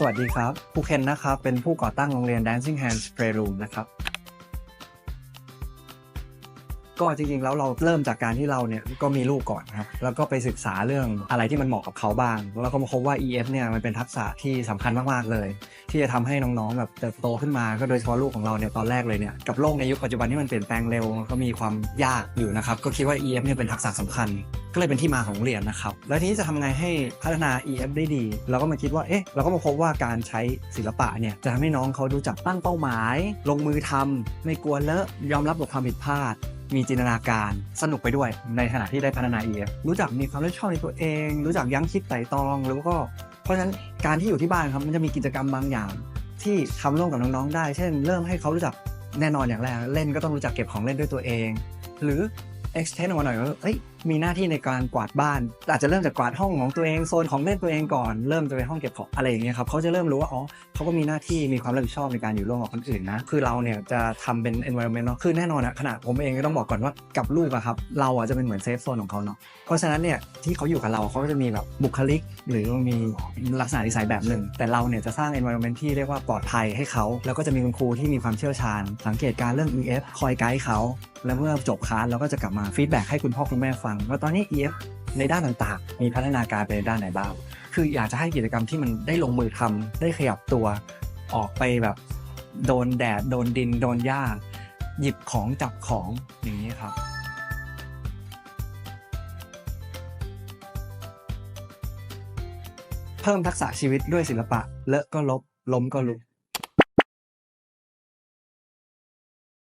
สวัสดีครับครูเคนนะครับ เป็นผู้ก่อตั้งโรงเรียน Dancing Hands Playroom นะครับ ก็จริงๆแล้วเราเริ่มจากการที่เราเนี่ยก็มีลูกก่อนครับแล้วก็ไปศึกษาเรื่องอะไรที่มันเหมาะกับเขาบ้าง แล้วก็มาพบว่า EF เนี่ยมันเป็นทักษะที่สำคัญมากๆเลย ที่จะทำให้น้องๆแบบเติบโตขึ้นมาก็โดยเฉพาะลูกของเราเนี่ยตอนแรกเลยเนี่ยกับโลกในยุคปัจจุบันที่มันเปลี่ยนแปลงเร็วก็มีความยากอยู่นะครับก็คิดว่า EF เนี่ยเป็นทักษะสำคัญ ก็เลยเป็นที่มาของเรียนนะครับแล้วทีนี้จะทำไงให้พัฒนา EF ได้ดีเราก็มาคิดว่าเอ๊ะเราก็มาพบว่าการใช้ศิลปะเนี่ยจะทำให้น้องเขารู้จักตั้งเป้าหมาย ลงมือทำไม่กลัวเลอะยอมรับกับความผิดพลาด มีจินตนาการสนุกไปด้วยในขณะที่ได้พัฒนา EF รู้จักมีความรับผิดชอบในตัวเอง รู้จักยั้งคิดไต่ตองแล้วก็ เพราะฉะนั้นการที่อยู่ที่บ้านครับมันจะมีกิจกรรมบางอย่าง ที่ทำร่วมกับน้องๆได้ เช่น เริ่มให้เขารู้จักแน่นอนอย่างแรกเล่นก็ต้องรู้จักเก็บของเล่นด้วยตัวเอง หรือ extend ออกมาหน่อยว่าเอ้ยมีหน้าที่ในการกวาดบ้าน อาจจะเริ่มจากกวาดห้องของตัวเองโซนของเล่นตัวเองก่อนเริ่มจะไปห้องเก็บของอะไรอย่างเงี้ยครับเขาจะเริ่มรู้ว่าอ๋อเขาก็มีหน้าที่มีความรับผิดชอบในการอยู่ร่วมกับคนอื่นนะคือเราเนี่ยจะทำเป็น environment เนาะคือแน่นอนอะขนาดผมเองก็ต้องบอกก่อนว่ากับลูกอะครับเราอะจะเป็นเหมือนเซฟโซนของเขาเนาะเพราะฉะนั้นเนี่ยที่เขาอยู่กับเราเขาก็จะมีแบบบุคลิก หรือมีลักษณะนิสัยแบบหนึ่ง แต่เราเนี่ยจะสร้าง environment ที่เรียกว่าปลอดภัยให้เขาแล้วก็จะมีคุณครูที่มีความเชี่ยวชาญ สังเกตการเรื่อง EF คอยไกด์เขาแล้วเมื่อจบคลาสเราก็จะกลับมาฟีดแบ็กให้คุณพ่อคุณแม่ฟังว่าตอนนี้ EF ในด้านต่างๆ มีพัฒนาการไปในด้านไหนบ้าง คืออยากจะให้กิจกรรมที่มันได้ลงมือทำได้ขยับตัว ออกไปแบบ โดนแดด โดนดิน โดนหญ้า หยิบของจับของอย่างนี้ครับเพิ่มทักษะชีวิตด้วยศิลปะ เลอะก็ลบ ล้มก็ลุก